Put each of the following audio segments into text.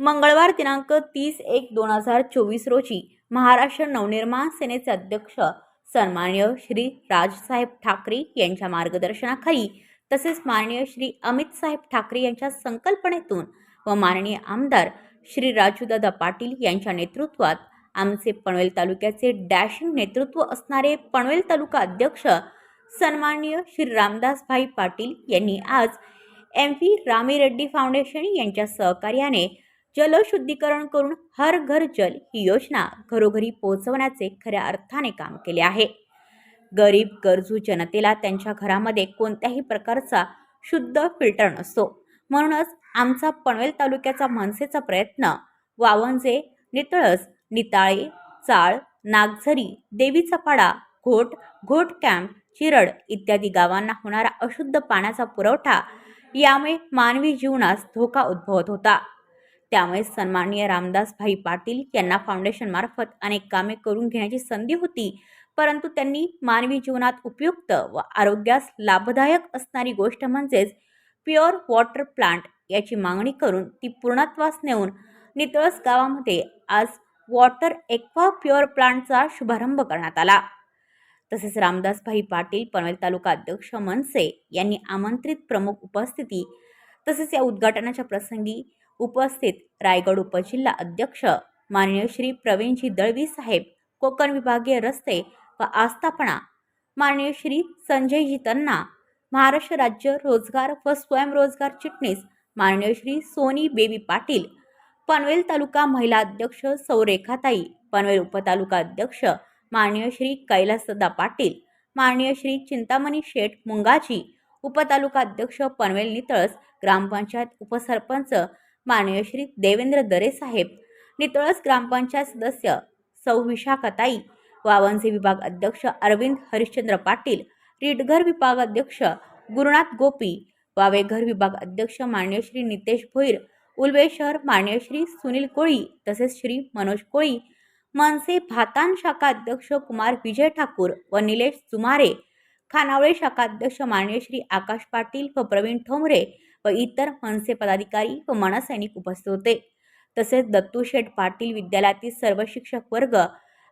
मंगळवार दिनांक तीस एक दोन हजार चोवीस रोजी महाराष्ट्र नवनिर्माण सेनेचे अध्यक्ष सन्माननीय श्री राजसाहेब ठाकरे यांच्या मार्गदर्शनाखाली तसेच माननीय श्री अमित साहेब ठाकरे यांच्या संकल्पनेतून व माननीय आमदार श्री राजूदादा पाटील यांच्या नेतृत्वात आमचे पनवेल तालुक्याचे डॅशिंग नेतृत्व असणारे पनवेल तालुका अध्यक्ष सन्माननीय श्री रामदासभाई पाटील यांनी आज M V Rami Reddy foundation यांच्या सहकार्याने जलशुद्धीकरण करून हर घर जल ही योजना घरोघरी पोहोचवण्याचे खऱ्या अर्थाने काम केले आहे. गरीब गरजू जनतेला त्यांच्या घरामध्ये कोणत्याही प्रकारचा शुद्ध फिल्टर नसतो. म्हणूनच आमचा पनवेल तालुक्याचा मनसेचा प्रयत्न वावंजे नितळस निताळे चाळ नागझरी देवीचा पाडा घोट घोट कॅम्प चिरड इत्यादी गावांना होणारा अशुद्ध पाण्याचा पुरवठा यामुळे मानवी जीवनास धोका उद्भवत होता. त्यामुळे सन्माननीय रामदासभाई पाटील यांना फाउंडेशनमार्फत अनेक कामे करून घेण्याची संधी होती. परंतु त्यांनी मानवी जीवनात उपयुक्त व आरोग्यास लाभदायक असणारी गोष्ट म्हणजेच प्युअर वॉटर प्लांट याची मागणी करून ती पूर्णत्वास नेऊन नितळस गावामध्ये आज वॉटर एक्वा प्युअर प्लांटचा शुभारंभ करण्यात आला. तसेच रामदासभाई पाटील पनवेल तालुका अध्यक्ष मनसे यांनी आमंत्रित प्रमुख उपस्थिती तसेच या उद्घाटनाच्या प्रसंगी उपस्थित रायगड उपजिल्हा अध्यक्ष माननीय श्री प्रवीणजी दळवी साहेब कोकण विभागीय रस्ते व आस्थापना माननीय श्री संजयजी तन्ना महाराष्ट्र राज्य रोजगार व स्वयंरोजगार चिटणीस माननीय श्री सोनी बेबी पाटील पनवेल तालुका महिला अध्यक्ष सौरेखाताई पनवेल उपतालुका अध्यक्ष माननीय श्री कैलासदा पाटील माननीय श्री चिंतामणी शेठ मुंगाजी उपतालुका अध्यक्ष पनवेल नितळस ग्रामपंचायत उपसरपंच माननीय श्री देवेंद्र दरे साहेब नितळस ग्रामपंचायत सदस्य सौ विशाखाताई वावंजे विभाग अध्यक्ष अरविंद हरिश्चंद्र पाटील रिटघर विभाग अध्यक्ष गुरुनाथ गोपी वावेघर विभाग अध्यक्ष मान्यश्री नितेश भोईर उलवे शहर मान्यश्री सुनील कोळी तसेच श्री मनोज कोळी मनसे भातान शाखा अध्यक्ष कुमार विजय ठाकूर व निलेश सुमारे खानावळे शाखा अध्यक्ष मान्यश्री आकाश पाटील व प्रवीण ठोंबरे व इतर मनसे पदाधिकारी व मनसैनिक उपस्थित होते. तसेच दत्तू शेठ पाटील विद्यालयातील सर्व शिक्षक वर्ग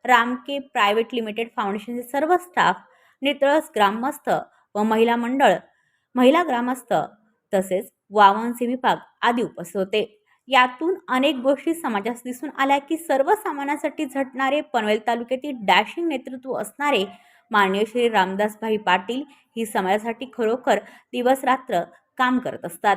रामके प्रायव्हेट लिमिटेड फाउंडेशनचे सर्व स्टाफ नितळस ग्रामस्थ व महिला मंडळ महिला ग्रामस्थ तसेच वावनचे विभाग आदी उपस्थित होते. यातून अनेक गोष्टी समाजास दिसून आल्या की सर्वसामान्यांसाठी झटणारे पनवेल तालुक्यातील डॅशिंग नेतृत्व असणारे माननीय श्री रामदासभाई पाटील ही समाजासाठी खरोखर दिवस रात्र काम करत असतात.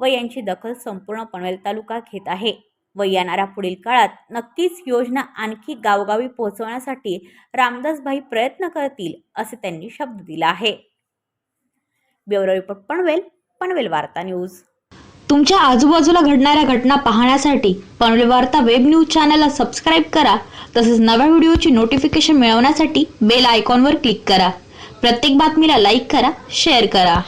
व यांची दखल संपूर्ण पनवेल तालुका घेत आहे. व येणाऱ्या पुढील काळात नक्कीच योजना आणखी गावगावी पोहोचवण्यासाठी रामदासभाई प्रयत्न करतील असे त्यांनी शब्द दिला आहे. ब्युरो रिपोर्ट पनवेल पनवेल वार्ता न्यूज. तुमच्या आजूबाजूला घडणाऱ्या घटना पाहण्यासाठी पनवेल वार्ता वेब न्यूज चॅनलला सबस्क्राईब करा. तसेच नव्या व्हिडिओची नोटिफिकेशन मिळवण्यासाठी बेल आयकॉनवर क्लिक करा. प्रत्येक बातमीला लाईक करा शेअर करा.